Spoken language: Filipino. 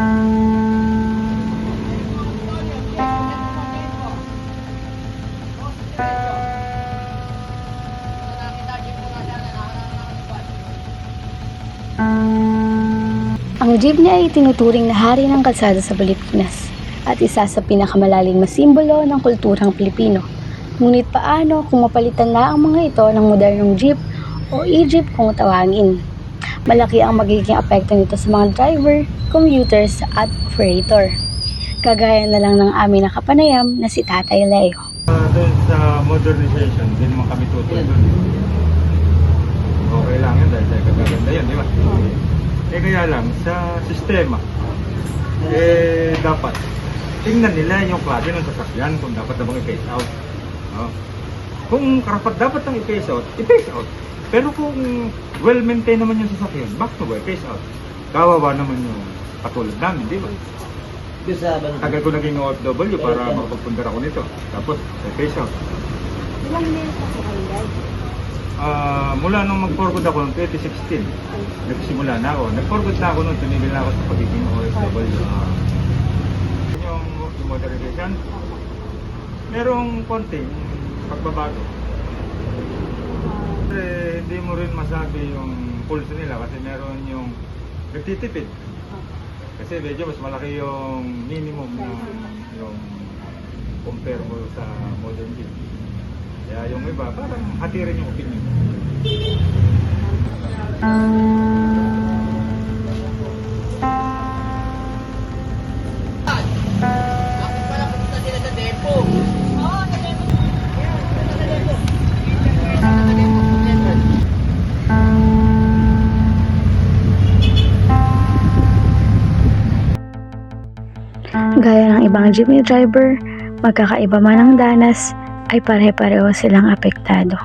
Ang jeepney ay tinuturing na hari ng kalsada sa Pilipinas at isa sa pinakamalalim na simbolo ng kulturang Pilipino. Ngunit paano kung mapalitan na ang mga ito ng modernong jeep o e-jeep kung tawagin? Malaki ang magiging apekto nito sa mga driver, commuters at operator. Kagaya na lang ng aming nakapanayam na si Tatay Leo. Uh, sa modernization, hindi naman kami tutuloy doon. Okay lang yun dahil sa kagaganda yun, di ba? Eh kaya lang, sa sistema, eh dapat tingnan nila yung klase ng sasakyan kung dapat na bang i-phase out. No? Kung karapat dapat nang i-phase out, i-phase out. Pero kung well-maintained naman yung sasakyan, bakit mo ba i-phase out? Kawawa naman yung katulad namin, di ba? Tagal ko naging OFW para makapagpundar ako nito. Tapos, i-phase out. Ilang minutes na sa Ah, mula nung mag-forward ako noong 2016, nagsimula na ako. Nag-forward na ako noon, tumigil na ako sa pagiging OFW. Ah, yung, yung modernization, merong konting pagbabago. Eh, hindi mo rin masabi yung pulse nila kasi meron yung nagtitipid. Kasi medyo mas malaki yung minimum ng yung compare mo sa modern jeep. Kaya yung iba, parang hati rin yung opinion. Gaya ng ibang jeepney driver, magkakaiba man ang danas, ay pare-pareho silang apektado.